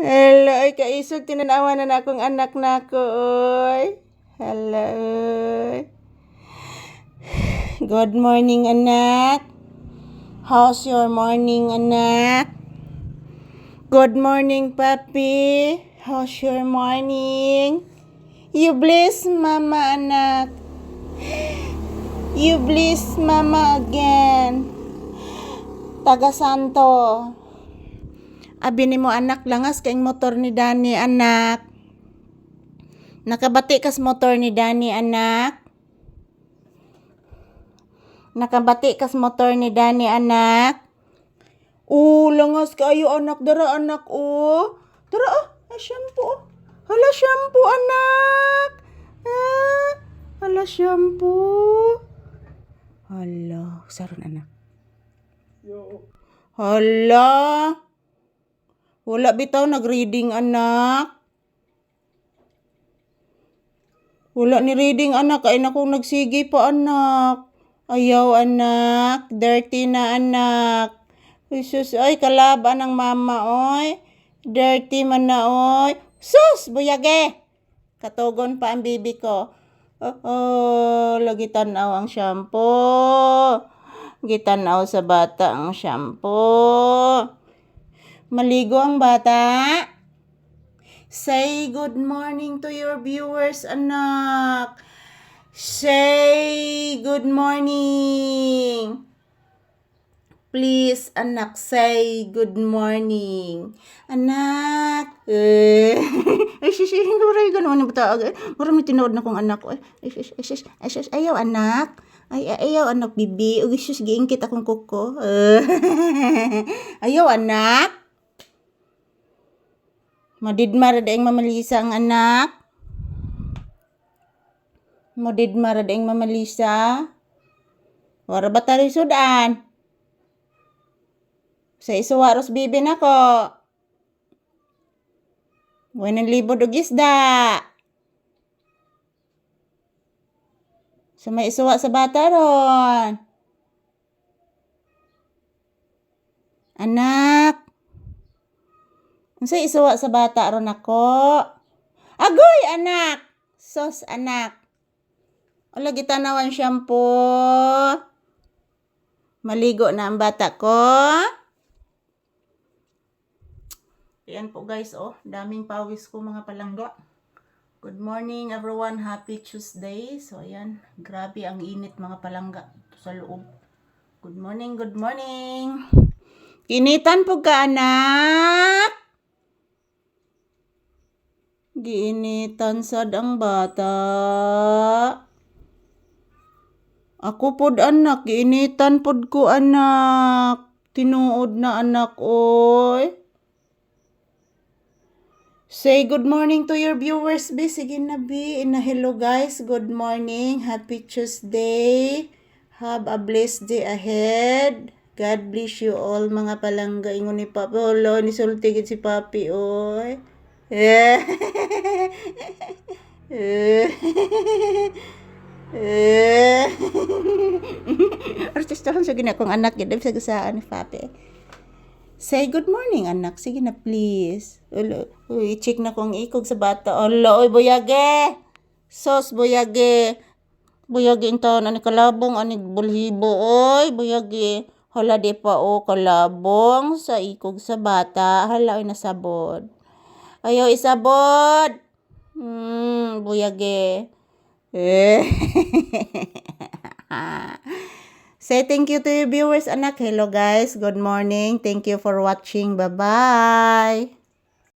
Hello, ay kaisog tinanawa na na akong anak na ko, oy. Hello. Good morning, anak. How's your morning, anak? Good morning, papi. How's your morning? You bless mama, anak. You bless mama again. Taga Santo. Abi ni mo anak langas kaing motor ni Dani anak. Nakabati kas motor ni Dani anak. Nakabati kas motor ni Dani anak. Oh, langas kayo anak dara anak oh. Dara ah, ay shampoo. oh. Hala shampoo anak. Ah, hala shampoo. Hala, saron anak. Hala. Wala bitaw nag-reading anak. Wala ni reading anak ay naku nagsigi pa anak. Ayaw anak, dirty na anak. Jesus, ay kalaban ng mama oy. Dirty man na oy. Sus, buyage. Katugon pa ang bibi ko. Oh, oh lagi tanaw ang shampoo. Gitanaw sa bata ang shampoo. Maligo ang bata. Say good morning to your viewers, anak. Say good morning. Please, anak, say good morning. Anak. Eh. Ay, sis, sis, huray ganun ni bata. Mura may tinood na kong anak. Ay, sis, sis, sis, ay, sis, ayaw, anak. Ay, ay, ayaw, anak, bibi. Uy, sis, giingkit akong kuko. Eh. ayaw, anak. Madidmar daing mamalisa ang anak. Madidmar daing mamalisa. Wara ba tayo sudan? Sa isuwaros bibi na ko. Wanan libod og isda. Sa may isuwa sa bata ron. Anak. Unsa isuwa sa bata ron ako? Agoy anak. Sos anak. Wala gitanawan shampoo. Maligo na ang bata ko. Ayan po guys, oh. Daming pawis ko mga palangga. Good morning everyone. Happy Tuesday. So ayan, grabe ang init mga palangga sa loob. Good morning, good morning. Initan po ka anak. Giinitan sad ang bata. Ako pod anak, giinitan pod ko anak. Tinuod na anak oy. Say good morning to your viewers, B. Sige na, B. Na hello, guys. Good morning. Happy Tuesday. Have a blessed day ahead. God bless you all, mga palangga. Ingon ni Papi. Olo, ni sultigid si Papi, oy. Eh. Artistahan sa ginakong anak, gid sa gasaan ni Papi. Say good morning, anak. Sige na, please. Ulo, uy, check na kong ikog sa bata. Olo, uy, buyage. Sos, buyage. Buyage in taon, ani kalabong, ani bulhibo. Oy, buyage. Hala, di pa, o, kalabong sa ikog sa bata. Hala, oy, nasabod. Ayaw, isabod. Hmm, buyage. Eh. Say thank you to your viewers, anak. Hello, guys. Good morning. Thank you for watching. Bye-bye.